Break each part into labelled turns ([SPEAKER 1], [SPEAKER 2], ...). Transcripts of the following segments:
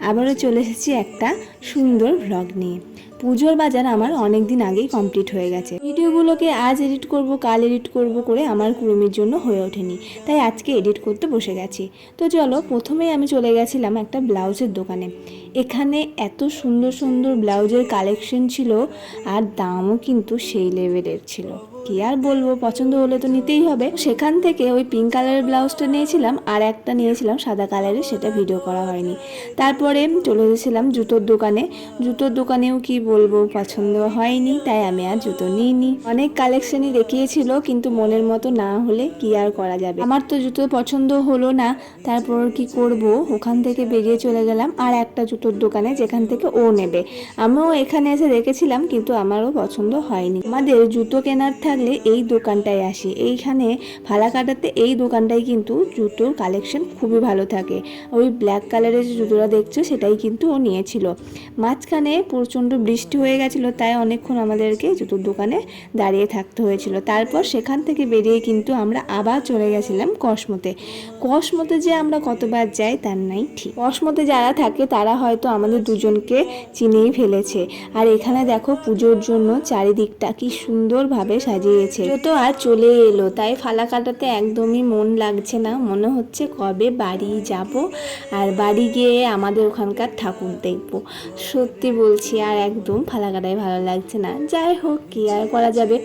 [SPEAKER 1] আবারও চলে এসেছি একটা সুন্দর ভ্লগ নিয়ে। পুজোর বাজার আমার অনেক দিন আগেই কমপ্লিট হয়ে গেছে। ভিডিওগুলোকে আজ এডিট করব, কাল এডিট করব করে আমার কুড়মির জন্য হয়ে ওঠেনি। তাই আজকে এডিট করতে বসে গেছি। তো চলো, প্রথমেই আমি চলে গেছিলাম একটা ব্লাউজের দোকানে। এখানে এত সুন্দর সুন্দর ব্লাউজের কালেকশন ছিল আর দামও কিন্তু সেই লেভেলের ছিল। কি আর বলব, পছন্দ হলে তো নিতেই হবে। সেখান থেকে ওই পিঙ্ক কালারের ব্লাউজটা নিয়েছিলাম আর একটা নিয়েছিলাম সাদা কালারের সেটা ভিডিও করা হয়নি। তারপরে চলে গেছিলাম জুতোর দোকানে। জুতোর দোকানেও কি বলব পছন্দ হয়নি, তাই আমি আর জুতো নিইনি। অনেক কালেকশনই দেখিয়েছিল, কিন্তু মনের মতো না হলে কি আর করা যাবে? আমার তো জুতো পছন্দ হলো না, তারপর কি করব? ওখান থেকে বেরিয়ে চলে গেলাম, আর একটা জুতোর দোকানে যেখান থেকে ও নেবে। আমিও এখানে এসে দেখেছিলাম, কিন্তু আমারও পছন্দ হয়নি। আমাদের জুতো কেনার থাকলে এই দোকানটায় আসি। এইখানে ফালাকাটাতে এই দোকানটায় কিন্তু জুতোর কালেকশন খুবই ভালো থাকে। ওই ব্ল্যাক কালারের যে জুতোটা দেখছ, সেটাই কিন্তু ও নিয়েছিল। মাঝখানে প্রচণ্ড বৃষ্টি হয়ে গেছিল, তাই অনেকক্ষণ আমাদেরকে জুতোর দোকানে দাঁড়িয়ে থাকতে হয়েছিল। তারপর সেখান থেকে বেরিয়ে কিন্তু আমরা আবার চলে গেছিলাম কসমোতে। কসমোতে যে আমরা কতবার যাই তার নাই ঠিক। কসমোতে যারা থাকে তারা হয়তো আমাদের দুজনকে চিনেই ফেলেছে। আর এখানে দেখো পুজোর জন্য চারিদিকটা কি সুন্দরভাবে সাজিয়েছে। তো আর চলে এলো, তাই ফালা কাটাতে একদমই মন লাগছে না। মনে হচ্ছে কবে বাড়ি যাব আর বাড়ি গিয়ে আমাদের ওখানকার ঠাকুর দেখব। সত্যি বলছি, আর একদম ফালাকাটাই ভালো লাগছে না। যাই হোক, কি আর করা যাবে?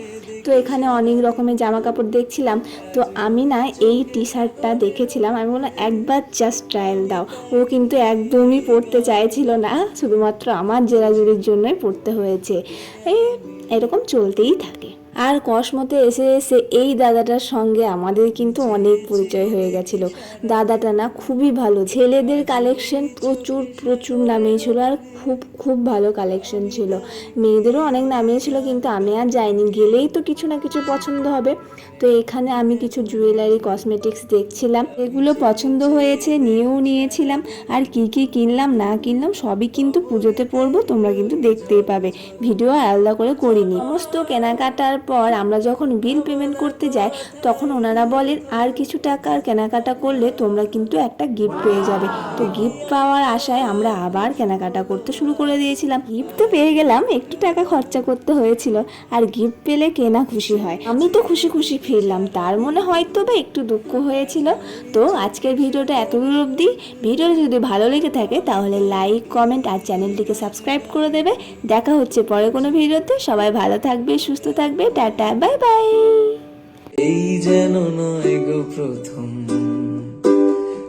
[SPEAKER 1] তো এখানে অনেক রকমের জামা কাপড় দেখছিলাম। তো আমি না এই টি শার্টটা দেখেছিলাম। আমি বললাম, একবার জাস্ট ট্রায়াল দাও। ও কিন্তু একদমই পড়তে চাইছিল না। শুধুমাত্র আমার জেরাজুরির জন্যই পড়তে হয়েছে। এই, এরকম চলতেই থাকে। আর কসমতে এসে এসে এই দাদাটার সঙ্গে আমাদের কিন্তু অনেক পরিচয় হয়ে গেছিল। দাদাটা না খুবই ভালো। ছেলেদের কালেকশন প্রচুর প্রচুর নামিয়েছিল আর খুব খুব ভালো কালেকশন ছিল। মেয়েদেরও অনেক নামিয়েছিল কিন্তু আমি আর যাইনি। গেলেই তো কিছু না কিছু পছন্দ হবে। তো এখানে আমি কিছু জুয়েলারি কসমেটিক্স দেখছিলাম। এগুলো পছন্দ হয়েছে, নিয়েও নিয়েছিলাম। আর কি কি কিনলাম, না কিনলাম, সবই কিন্তু পুজোতে পড়ব তোমরা কিন্তু দেখতেই পাবে। ভিডিও আলাদা করে করিনি। সমস্ত কেনাকাটার পর আমরা যখন বিল পেমেন্ট করতে যাই, তখন ওনারা বলেন, আর কিছু টাকার কেনাকাটা করলে তোমরা কিন্তু একটা গিফট পেয়ে যাবে। তো গিফট পাওয়ার আশায় আমরা আবার কেনাকাটা করতে শুরু করে দিয়েছিলাম। গিফট তো পেয়ে গেলাম, একটু টাকা খরচা করতে হয়েছিল, আর গিফট পেলে কেনা খুশি হয়? আমি তো খুশি খুশি ফিরলাম, তার মনে হয়তো বা একটু দুঃখ হয়েছিল। তো আজকের ভিডিওটা এতদূর অবধি। ভিডিওটা যদি ভালো লেগে থাকে, তাহলে লাইক কমেন্ট আর চ্যানেলটিকে সাবস্ক্রাইব করে দেবে। দেখা হচ্ছে পরে কোনো ভিডিওতে। সবাই ভালো থাকবে, সুস্থ থাকবে। Tata bye bye.
[SPEAKER 2] এই যেন নয় গো প্রথম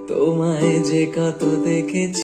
[SPEAKER 2] তোমায় যে কত দেখেছি।